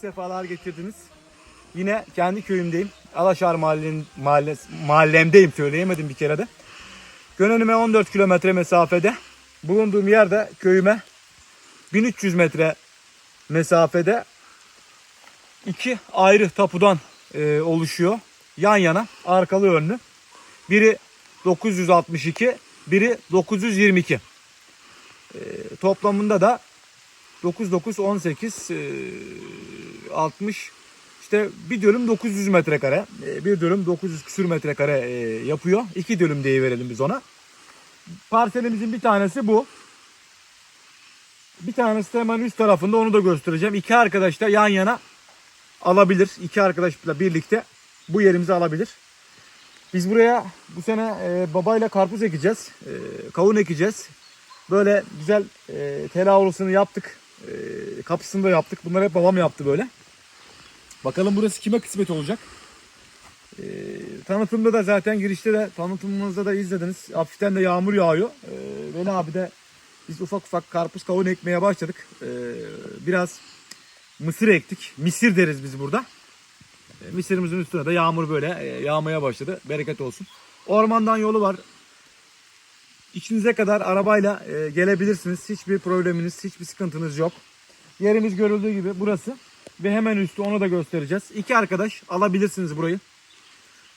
Sefalar getirdiniz. Yine kendi köyümdeyim. Alaşar mahallen, mahalle, mahallemdeyim söyleyemedim bir kere de. Gönenime 14 kilometre mesafede. Bulunduğum yerde köyüme 1300 metre mesafede iki ayrı tapudan e, oluşuyor. Yan yana arkalı önlü. Biri 962, biri 922. E, toplamında da 9 9 18 e, 60 işte bir dönüm 900 metrekare, e, bir dönüm 900 küsür metrekare e, yapıyor. İki dönüm diye verelim biz ona. Parselimizin bir tanesi bu. Bir tanesi de hemen üst tarafında onu da göstereceğim. İki arkadaş da yan yana alabilir. İki arkadaşla birlikte bu yerimizi alabilir. Biz buraya bu sene e, babayla karpuz ekeceğiz. E, kavun ekeceğiz. Böyle güzel e, telavurusunu yaptık. Kapısını da yaptık. Bunları hep babam yaptı böyle. Bakalım burası kime kısmet olacak. E, tanıtımda da zaten girişte de tanıtımımızda da izlediniz. Hafiften de yağmur yağıyor. E, Veli abi de biz ufak ufak karpuz kavun ekmeye başladık. E, biraz mısır ektik. Misir deriz biz burada. E, Mısırımızın üstüne de yağmur böyle e, yağmaya başladı. Bereket olsun. Ormandan yolu var. İçinize kadar arabayla e, gelebilirsiniz. Hiçbir probleminiz, hiçbir sıkıntınız yok. Yerimiz görüldüğü gibi burası. Ve hemen üstü onu da göstereceğiz. İki arkadaş alabilirsiniz burayı.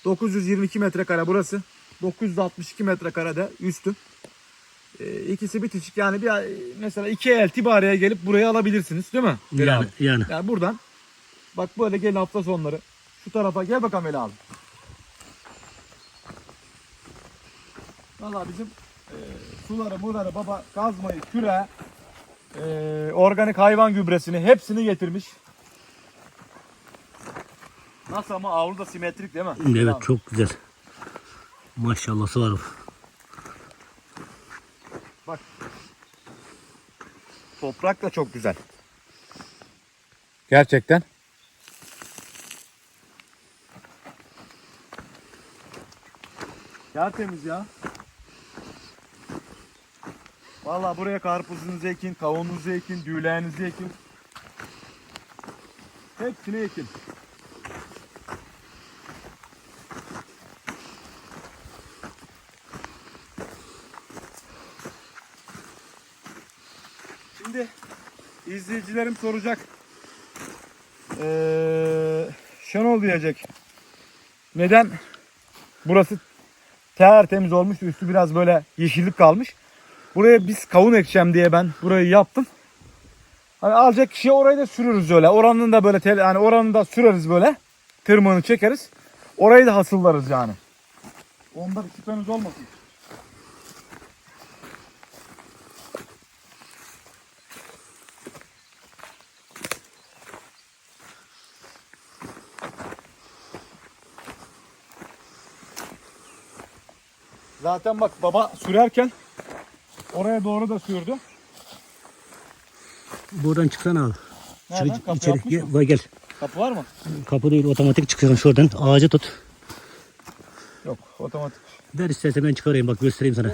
922 metrekare burası. 962 metrekare de üstü. E, ikisi bitişik yani bir mesela iki el tibareye gelip burayı alabilirsiniz değil mi? Veli Yani, abi? yani. Yani buradan bak böyle gel hafta sonları şu tarafa gel bakalım Veli abi. Valla bizim e, suları muları baba kazmayı küre e, organik hayvan gübresini hepsini getirmiş. Nasıl ama avlu da simetrik değil mi? Evet çok güzel. Maşallahı var. Bak. Toprak da çok güzel. Gerçekten. Tertemiz ya. Vallahi buraya karpuzunuzu ekin, kavununuzu ekin, düğlerinizi ekin. Hepsini ekin. Şimdi izleyicilerim soracak. Ee, Şenol diyecek. Neden burası tertemiz olmuş üstü biraz böyle yeşillik kalmış. Buraya biz kavun ekeceğim diye ben burayı yaptım. Hani alacak kişiye orayı da sürürüz öyle. Oranın da böyle tel, hani oranın da süreriz böyle. Tırmığını çekeriz. Orayı da hasıllarız yani. Onda bir şüpheniz olmasın. Zaten bak baba sürerken oraya doğru da sürdü. Buradan çıksana abi. Nereden? Çık, Kapı içeri yapmış gel, mı? gel. Kapı var mı? Kapı değil otomatik çıkıyorsun şuradan. Ağacı tut. Yok otomatik. Ver istersen ben çıkarayım bak göstereyim sana.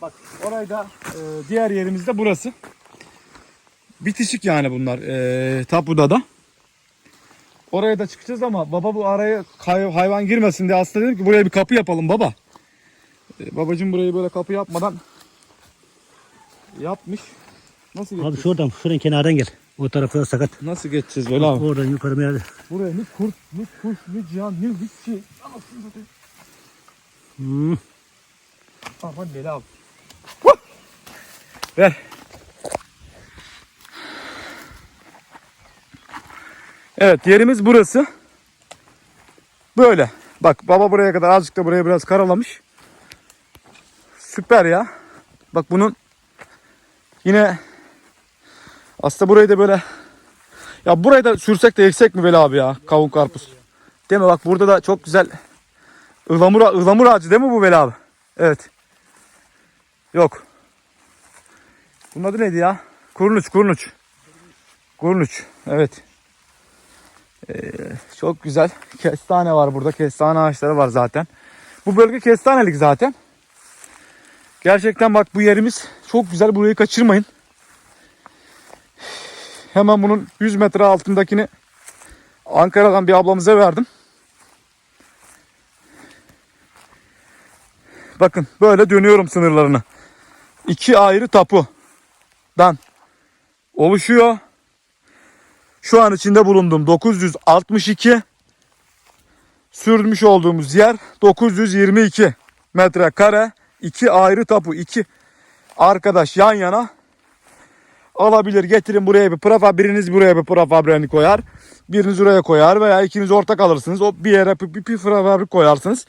Bak orayı da e, diğer yerimiz de burası. Bitişik yani bunlar e, tapuda da. Oraya da çıkacağız ama baba bu araya hayvan girmesin diye aslında dedim ki buraya bir kapı yapalım baba. E, babacım burayı böyle kapı yapmadan yapmış. Nasıl Abi geçeceğiz? şuradan şuradan kenardan gel. O tarafta sakat. Nasıl geçeceğiz böyle abi? Oradan yukarı bir yerde. Buraya ne kurt, ne kuş, ne cihan, ne hiçbir şey. Anasını satayım. Hmm. Aman Leyla abi. Ver. Evet yerimiz burası. Böyle. Bak baba buraya kadar azıcık da buraya biraz karalamış. Süper ya. Bak bunun yine aslında burayı da böyle ya burayı da sürsek de eksek mi böyle abi ya kavun karpuz. Değil mi bak burada da çok güzel ıhlamur, ıhlamur ağacı değil mi bu Veli abi? Evet. Yok. Bunun adı neydi ya? Kurnuç, kurnuç. Kurnuç, evet. Ee, çok güzel. Kestane var burada. Kestane ağaçları var zaten. Bu bölge kestanelik zaten. Gerçekten bak bu yerimiz çok güzel. Burayı kaçırmayın. Hemen bunun 100 metre altındakini Ankara'dan bir ablamıza verdim. Bakın böyle dönüyorum sınırlarını. İki ayrı tapudan oluşuyor. Şu an içinde bulunduğum 962 sürmüş olduğumuz yer 922 metrekare. iki ayrı tapu. iki arkadaş yan yana alabilir. Getirin buraya bir prefab. Biriniz buraya bir prefabrini koyar. Biriniz oraya koyar veya ikiniz ortak alırsınız. O bir yere bir, bir, bir prefabrik koyarsınız.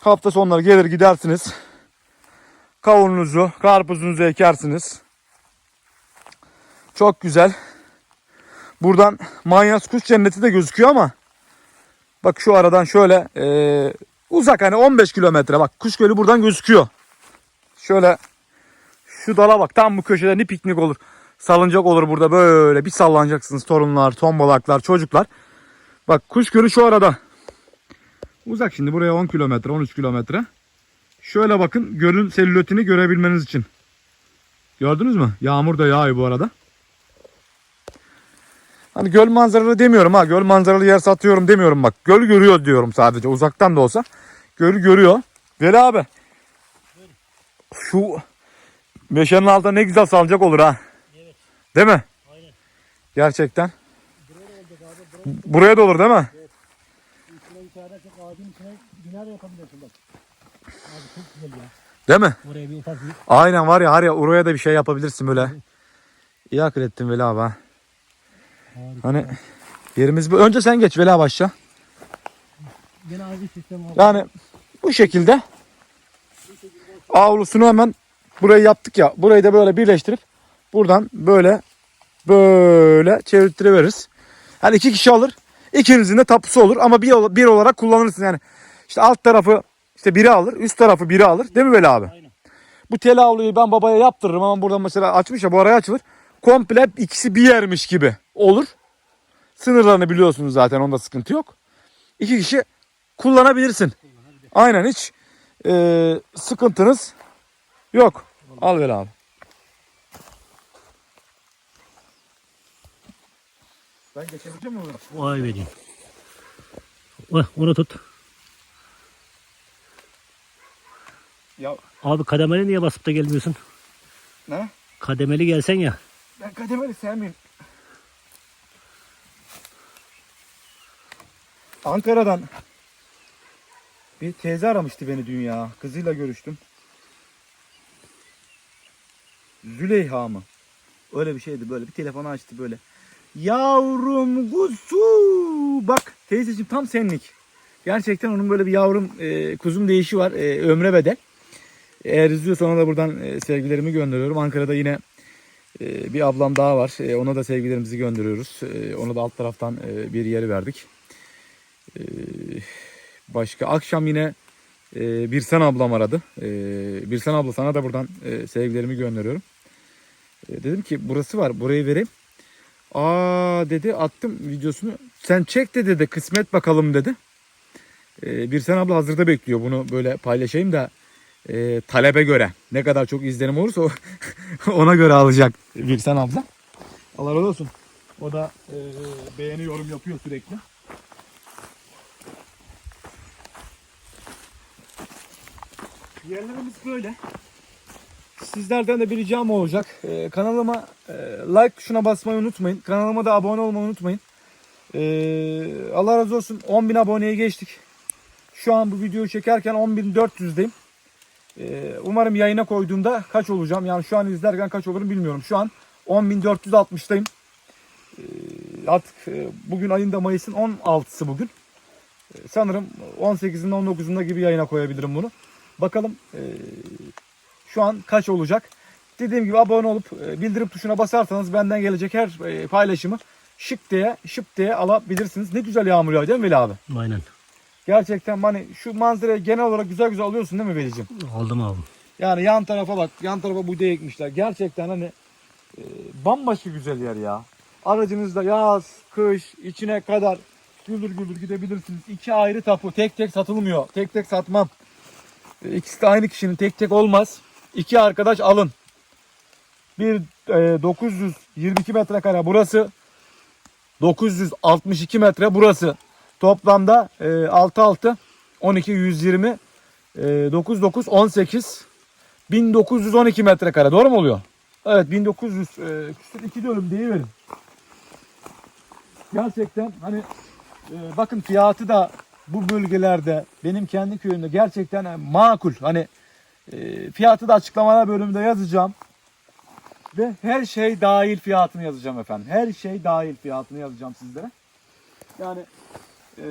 Hafta sonları gelir gidersiniz. Kavununuzu, karpuzunuzu ekersiniz. Çok güzel. Buradan Manyas Kuş Cenneti de gözüküyor ama bak şu aradan şöyle eee, uzak hani 15 kilometre bak Kuş Gölü buradan gözüküyor. Şöyle şu dala bak tam bu köşede ne piknik olur. Salıncak olur burada böyle bir sallanacaksınız torunlar, tombalaklar, çocuklar. Bak Kuş Gölü şu arada. Uzak şimdi buraya 10 kilometre, 13 kilometre. Şöyle bakın gölün selülitini görebilmeniz için. Gördünüz mü? Yağmur da yağıyor bu arada. Hani göl manzaralı demiyorum ha. Göl manzaralı yer satıyorum demiyorum bak. Göl görüyor diyorum sadece. Uzaktan da olsa. Gölü görüyor. Veli abi. Şu meşenin altında ne güzel salıncak olur ha. Değil mi? Aynen. Gerçekten. Buraya da olur değil mi? Yukarıda çok ağacın içine bina da yapabilirsin bak. Abi çok güzel ya. Değil mi? Oraya bir ufak bir Aynen var ya har ya oraya da bir şey yapabilirsin böyle. İyi akıl ettin Veli abi ha. Harika. Hani yerimiz bu. Önce sen geç Veli abi aşağı. Gene az bir sistem oldu. Yani bu şekilde avlusunu hemen burayı yaptık ya. Burayı da böyle birleştirip buradan böyle böyle çevirtiriveririz. Yani iki kişi alır. İkinizin de tapusu olur ama bir, bir olarak kullanırsın yani. İşte alt tarafı işte biri alır, üst tarafı biri alır. Değil mi Veli abi? Aynen. Bu tel avluyu ben babaya yaptırırım ama burada mesela açmış ya bu araya açılır. Komple ikisi bir yermiş gibi olur. Sınırlarını biliyorsunuz zaten onda sıkıntı yok. İki kişi kullanabilirsin. Aynen hiç e, sıkıntınız yok. Al ver abi. Ben geçebilecek miyim Vay vereyim. Oh, onu tut. Ya Abi kademeli niye basıp da gelmiyorsun? ne? Kademeli gelsen ya. Ben kademeli sevmeyeyim. Ankara'dan bir teyze aramıştı beni dün ya. Kızıyla görüştüm. Züleyha mı? Öyle bir şeydi böyle. Bir telefonu açtı böyle. Yavrum kuzu. Bak teyzeciğim tam senlik. Gerçekten onun böyle bir yavrum e, kuzum değişi var. E, ömre bedel. Eğer izliyorsa ona da buradan e, sevgilerimi gönderiyorum. Ankara'da yine ee, bir ablam daha var. Ee, Ona da sevgilerimizi gönderiyoruz. Ee, Ona da alt taraftan e, bir yeri verdik. Ee, Başka akşam yine e, Birsen ablam aradı. Ee, Birsen abla sana da buradan e, sevgilerimi gönderiyorum. Ee, Dedim ki burası var burayı vereyim. Aa dedi attım videosunu. Sen çek de dedi kısmet bakalım dedi. Ee, Birsen abla hazırda bekliyor bunu böyle paylaşayım da e, talebe göre ne kadar çok izlenim olursa ona göre alacak Birsen abla. Allah razı olsun. O da e, beğeni yorum yapıyor sürekli. Yerlerimiz böyle. Sizlerden de bir ricam olacak. E, kanalıma e, like şuna basmayı unutmayın. Kanalıma da abone olmayı unutmayın. E, Allah razı olsun 10.000 aboneye geçtik. Şu an bu videoyu çekerken 10.400'deyim. Ee, umarım yayına koyduğumda kaç olacağım? Yani şu an izlerken kaç olurum bilmiyorum. Şu an 10.460'dayım. Ee, artık e, bugün ayında Mayıs'ın 16'sı bugün. Ee, sanırım 18'inde 19'unda gibi yayına koyabilirim bunu. Bakalım e, şu an kaç olacak? Dediğim gibi abone olup e, bildirim tuşuna basarsanız benden gelecek her e, paylaşımı şık diye şıp diye alabilirsiniz. Ne güzel yağmur yağıyor değil mi Veli abi? Aynen. Gerçekten hani şu manzarayı genel olarak güzel güzel alıyorsun değil mi Veli'cim? Aldım abi. Yani yan tarafa bak. Yan tarafa buğday ekmişler. Gerçekten hani e, bambaşka güzel yer ya. Aracınızda yaz, kış, içine kadar güldür güldür gidebilirsiniz. İki ayrı tapu. Tek tek satılmıyor. Tek tek satmam. İkisi de aynı kişinin tek tek olmaz. iki arkadaş alın. Bir e, 922 metrekare burası. 962 metre burası. Toplamda e, 6 6 12 120 e, 9 9 18 1912 metrekare. Doğru mu oluyor? Evet 1900 e, küsur iki dönüm deyiverin. Gerçekten hani e, bakın fiyatı da bu bölgelerde benim kendi köyümde gerçekten e, makul. Hani e, fiyatı da açıklamalar bölümünde yazacağım. Ve her şey dahil fiyatını yazacağım efendim. Her şey dahil fiyatını yazacağım sizlere. Yani e,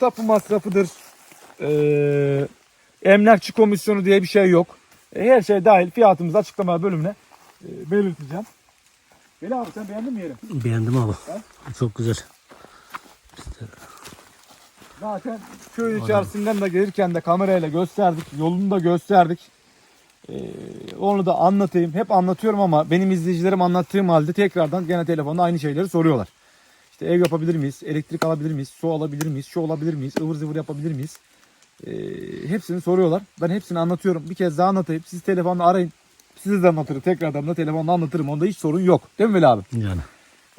tapu masrafıdır. E, emlakçı komisyonu diye bir şey yok. E, her şey dahil fiyatımızı açıklama bölümüne e, belirteceğim. Veli abi sen beğendin mi yeri? Beğendim abi. Çok güzel. Zaten köy içerisinden de gelirken de kamerayla gösterdik. Yolunu da gösterdik. Ee, onu da anlatayım. Hep anlatıyorum ama benim izleyicilerim anlattığım halde tekrardan gene telefonda aynı şeyleri soruyorlar. İşte ev yapabilir miyiz? Elektrik alabilir miyiz? Su alabilir miyiz? Şu olabilir miyiz? ıvır zıvır yapabilir miyiz? Ee, hepsini soruyorlar. Ben hepsini anlatıyorum. Bir kez daha anlatayım. Siz telefonla arayın. Size de anlatırım. Tekrardan da telefonla anlatırım. Onda hiç sorun yok. Değil mi Veli abi? Yani.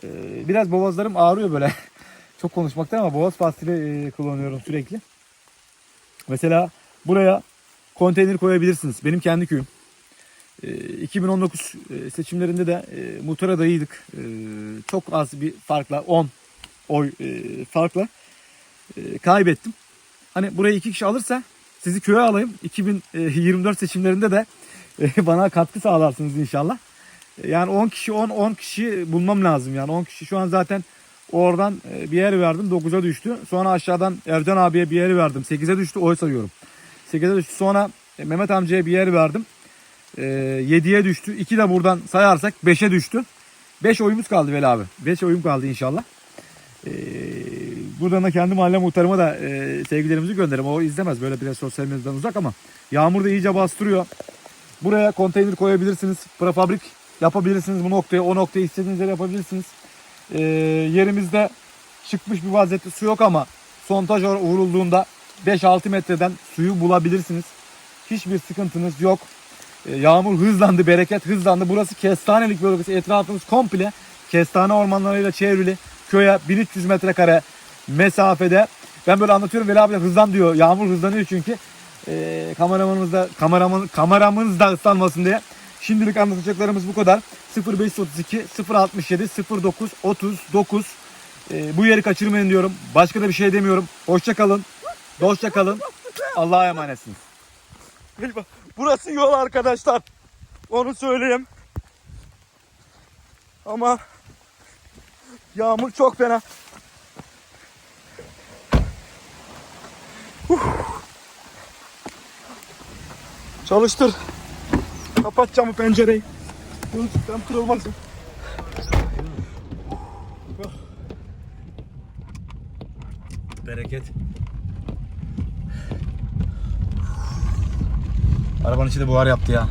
Ee, biraz boğazlarım ağrıyor böyle. Çok konuşmaktan ama boğaz pastili e, kullanıyorum sürekli. Mesela buraya konteyner koyabilirsiniz. Benim kendi köyüm. Ee, 2019 e, seçimlerinde de e, muhtar adayıydık. E, çok az bir farkla 10 oy e, farkla e, kaybettim. Hani buraya iki kişi alırsa sizi köye alayım. 2024 seçimlerinde de e, bana katkı sağlarsınız inşallah. E, Yani 10 kişi 10 10 kişi bulmam lazım yani 10 kişi şu an zaten oradan e, bir yer verdim 9'a düştü. Sonra aşağıdan Ercan abiye bir yer verdim 8'e düştü oy sayıyorum. 8'e düştü sonra e, Mehmet amcaya bir yer verdim. E, 7'ye düştü. 2 de buradan sayarsak 5'e düştü. 5 oyumuz kaldı Veli abi. 5 oyum kaldı inşallah. E, buradan da kendi mahalle muhtarıma da e, sevgilerimizi gönderim. O izlemez böyle biraz sosyal medyadan uzak ama yağmur da iyice bastırıyor. Buraya konteyner koyabilirsiniz. Prefabrik yapabilirsiniz bu noktaya. O noktaya istediğiniz yere yapabilirsiniz. Ee, yerimizde çıkmış bir vaziyette su yok ama sontaj vurulduğunda 5-6 metreden suyu bulabilirsiniz. Hiçbir sıkıntınız yok. Ee, yağmur hızlandı, bereket hızlandı. Burası kestanelik bölgesi. Etrafımız komple kestane ormanlarıyla çevrili. Köye 1300 metrekare mesafede. Ben böyle anlatıyorum Veli abi hızlan diyor. Yağmur hızlanıyor çünkü. Ee, kameramanımız da kameramın, kameramız da ıslanmasın diye. Şimdilik anlatacaklarımız bu kadar. 0532 067 09 39 Ee, bu yeri kaçırmayın diyorum. Başka da bir şey demiyorum. Hoşça kalın. Dostça kalın. Allah'a emanetsiniz. Burası yol arkadaşlar. Onu söyleyeyim. Ama yağmur çok fena. Çalıştır. Kapat camı pencereyi. Gözlükten kırılmasın. Bereket. Arabanın içi de buhar yaptı ya.